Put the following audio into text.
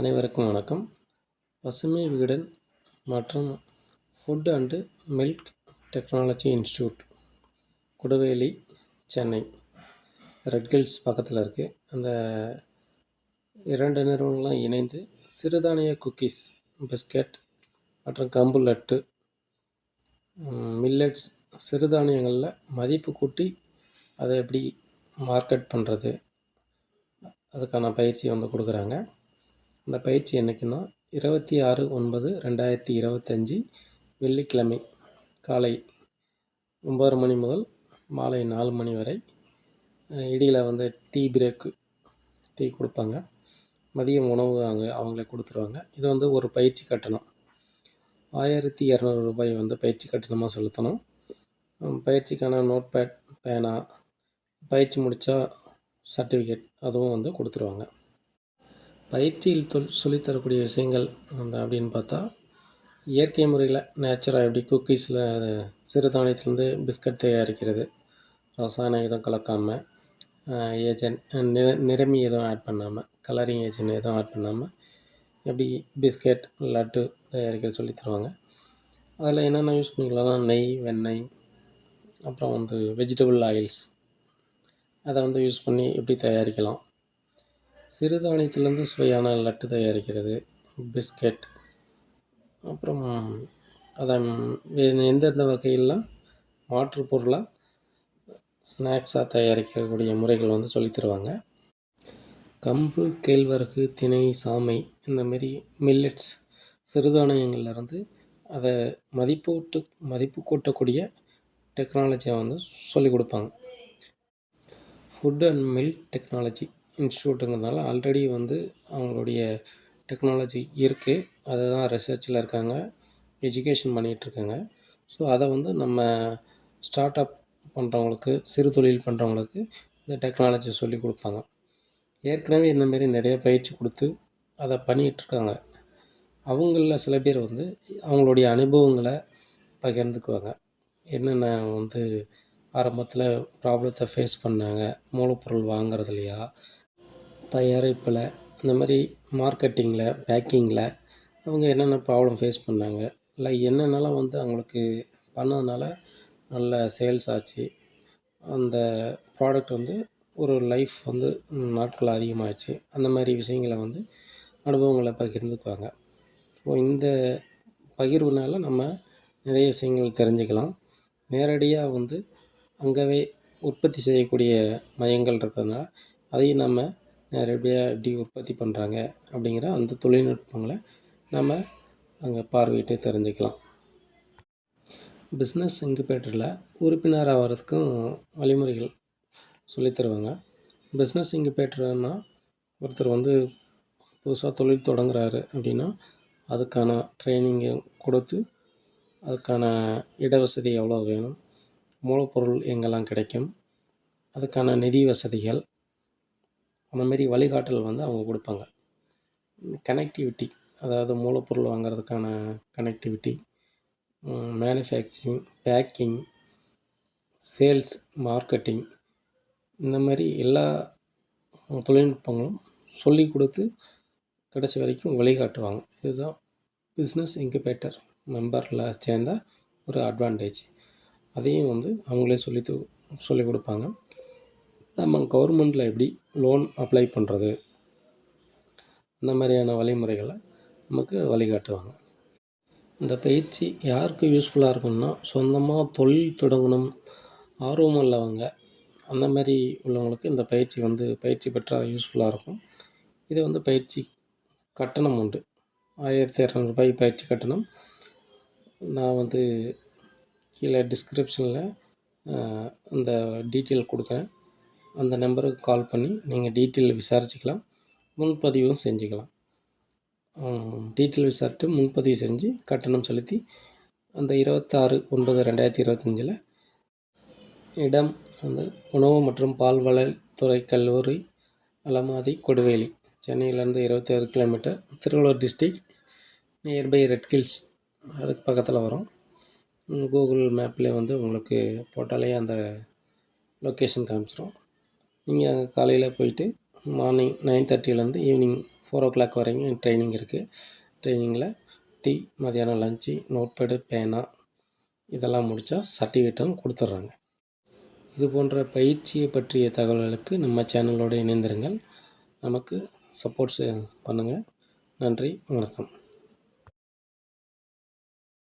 அனைவருக்கும் வணக்கம். பசுமை விகடன் மற்றும் food and milk technology institute Kudaveli Chennai. Red hills பக்கத்தில் இருக்குது அந்த இரண்டு நிறுவனங்களும் இணைந்து சிறுதானிய குக்கீஸ் பிஸ்கட் மற்றும் கம்பு லட்டு மில்லட்ஸ் சிறுதானியங்களில் மதிப்பு கூட்டி அதை எப்படி மார்க்கெட் பண்ணுறது அதுக்கான பயிற்சி வந்து கொடுக்குறாங்க. இந்த பயிற்சி என்றைக்குன்னா இருபத்தி ஆறு ஒன்பது ரெண்டாயிரத்தி இருபத்தஞ்சி வெள்ளிக்கிழமை காலை ஒம்பது மணி முதல் மாலை நாலு மணி வரை இடியில் வந்து டீ பிரேக்கு டீ கொடுப்பாங்க. மதியம் உணவு அவங்க அவங்களே கொடுத்துருவாங்க. இது வந்து ஒரு பயிற்சி கட்டணம். ஆயிரத்தி இரநூறு ரூபாய் வந்து பயிற்சி கட்டணமாக செலுத்தணும். பயிற்சிக்கான நோட் பேட் பேனா பயிற்சி முடித்தா சர்டிஃபிகேட் அதுவும் வந்து கொடுத்துருவாங்க. பயிற்சியில் தொல் சொல்லித்தரக்கூடிய விஷயங்கள் அந்த அப்படின்னு பார்த்தா இயற்கை முறையில் நேச்சுராக எப்படி குக்கீஸில் சிறுதானியத்துலேருந்து பிஸ்கட் தயாரிக்கிறது ரசாயனம் எதுவும் கலக்காமல் ஏஜென்ட் நிற நிறமி எதுவும் ஆட் பண்ணாமல் கலரிங் ஏஜென்ட் எதுவும் ஆட் பண்ணாமல் எப்படி பிஸ்கட் லட்டு தயாரிக்கிறது சொல்லி தருவாங்க. அதில் என்னென்ன யூஸ் பண்ணிக்கலாம்? நெய் வெண்ணெய் அப்புறம் வந்து வெஜிடபிள் ஆயில்ஸ் அதை வந்து யூஸ் பண்ணி எப்படி தயாரிக்கலாம்? சிறுதானியத்திலேருந்து சுவையான லட்டு தயாரிக்கிறது பிஸ்கட் அப்புறம் அதன் எந்தெந்த வகையெல்லாம் மாற்று பொருளாக ஸ்நாக்ஸாக தயாரிக்கக்கூடிய முறைகள் வந்து சொல்லித் தருவாங்க. கம்பு கேழ்வரகு திணை சாமை இந்த மாரி மில்லட்ஸ் சிறுதானியங்கள்லேருந்து அதை மதிப்பூட்டு மதிப்பு கூட்டக்கூடிய டெக்னாலஜியை வந்து சொல்லிக் கொடுப்பாங்க. Food and milk technology. இன்ஸ்டியூட்டுங்கிறதுனால already வந்து அவங்களுடைய டெக்னாலஜி இருக்குது அதை தான் ரிசர்ச்சில் இருக்காங்க எஜுகேஷன் பண்ணிகிட்ருக்காங்க ஸோ அதை வந்து நம்ம ஸ்டார்ட் அப் பண்ணுறவங்களுக்கு சிறு தொழில் பண்ணுறவங்களுக்கு இந்த டெக்னாலஜி சொல்லி கொடுப்பாங்க. ஏற்கனவே இந்தமாரி நிறைய பயிற்சி கொடுத்து அதை பண்ணிகிட்ருக்காங்க அவங்களில் சில பேர் வந்து அவங்களுடைய அனுபவங்களை பகிர்ந்துக்குவாங்க. என்னென்ன வந்து ஆரம்பத்தில் ப்ராப்ளத்தை ஃபேஸ் பண்ணாங்க? மூலப்பொருள் வாங்குறதுலையா தயாரிப்பில் இந்த மாதிரி மார்க்கெட்டிங்கில் பேக்கிங்கில் அவங்க என்னென்ன ப்ராப்ளம் ஃபேஸ் பண்ணாங்க? இல்லை என்னென்னலாம் வந்து அவங்களுக்கு பண்ணதுனால நல்ல சேல்ஸ் ஆச்சு? அந்த ப்ராடக்ட் வந்து ஒரு லைஃப் வந்து நாட்கள் அதிகமாகிடுச்சு அந்த மாதிரி விஷயங்களை வந்து அனுபவங்களை பகிர்ந்துக்குவாங்க. ஸோ இந்த பகிர்வுனால நம்ம நிறைய விஷயங்கள் தெரிஞ்சுக்கலாம். நேரடியாக வந்து அங்கேவே உற்பத்தி செய்யக்கூடிய மையங்கள் இருக்கிறதுனால அதையும் நம்ம நேரடியாக எப்படி உற்பத்தி பண்ணுறாங்க அப்படிங்கிற அந்த தொழில்நுட்பங்களை நம்ம அங்கே பார்வையிட்டு தெரிஞ்சுக்கலாம். பிஸ்னஸ் இன்குபேட்டரில் உறுப்பினர் ஆகிறதுக்கும் வழிமுறைகள் சொல்லித்தருவாங்க பிஸ்னஸ் இன்குபேட்டர்னா ஒருத்தர் வந்து புதுசாக தொழில் தொடங்குறாரு அப்படின்னா அதுக்கான ட்ரைனிங்கை கொடுத்து அதுக்கான இட வசதி எவ்வளோ வேணும் மூலப்பொருள் எங்கெல்லாம் கிடைக்கும் அதுக்கான நிதி வசதிகள் அந்த மாரி வழிகாட்டல் வந்து அவங்க கொடுப்பாங்க. கனெக்டிவிட்டி அதாவது மூலப்பொருள் வாங்குறதுக்கான connectivity manufacturing packing sales marketing இந்த மாதிரி எல்லா தொழில்நுட்பங்களும் சொல்லி கொடுத்து கடைசி வரைக்கும் வழிகாட்டுவாங்க. இதுதான் பிஸ்னஸ் இன்குபேட்டர் மெம்பரில் சேர்ந்த ஒரு அட்வான்டேஜ் அதையும் வந்து அவங்களே சொல்லி சொல்லிக் கொடுப்பாங்க. நம்ம கவர்மெண்ட்டில் எப்படி லோன் அப்ளை பண்ணுறது இந்த மாதிரியான வழிமுறைகளை நமக்கு வழிகாட்டுவாங்க. இந்த பயிற்சி யாருக்கு யூஸ்ஃபுல்லாக இருக்கும்னா சொந்தமாக தொழில் தொடங்கணும் ஆர்வம் உள்ளவங்க அந்த மாதிரி உள்ளவங்களுக்கு இந்த பயிற்சி வந்து பயிற்சி பெற்றால் யூஸ்ஃபுல்லாக இருக்கும். இது வந்து பயிற்சி கட்டணம் உண்டு. ஆயிரத்தி இரநூறுபாய் பயிற்சி கட்டணம். நான் வந்து கீழே டிஸ்கிரிப்ஷனில் அந்த டீட்டெயில் கொடுக்குறேன். அந்த நம்பருக்கு கால் பண்ணி நீங்கள் டீட்டெயில் விசாரிச்சுக்கலாம். முன்பதிவும் செஞ்சுக்கலாம். டீட்டெயில் விசாரித்து முன்பதிவு செஞ்சு கட்டணம் செலுத்தி அந்த இருபத்தாறு ஒன்பது ரெண்டாயிரத்தி இருபத்தஞ்சில் இடம் வந்து உணவு மற்றும் பால்வளத்துறை கல்லூரி அலமாதி கொடுவேலி சென்னையிலேருந்து இருபத்தி ஆறு kilometre. Tiruvallur district nearby red hills அதுக்கு பக்கத்தில் வரும். கூகுள் மேப்லேயே வந்து உங்களுக்கு போட்டாலே அந்த லொக்கேஷன் காமிச்சிடும் நீங்கள் காலையில் போயிட்டு மார்னிங் நைன் தேர்ட்டிலேருந்து ஈவினிங் ஃபோர் ஓ கிளாக் வரைக்கும் ட்ரைனிங் இருக்குது ட்ரைனிங்கில் டீ மதியானம் லஞ்சு நோட்பேடு பேனா இதெல்லாம் முடித்தா சர்டிஃபிகேட்டும் கொடுத்துட்றாங்க. இது போன்ற பயிற்சியை பற்றிய தகவல்களுக்கு நம்ம சேனலோடு இணைந்திருங்கள். நமக்கு சப்போர்ட்ஸ் பண்ணுங்கள் நன்றி வணக்கம்.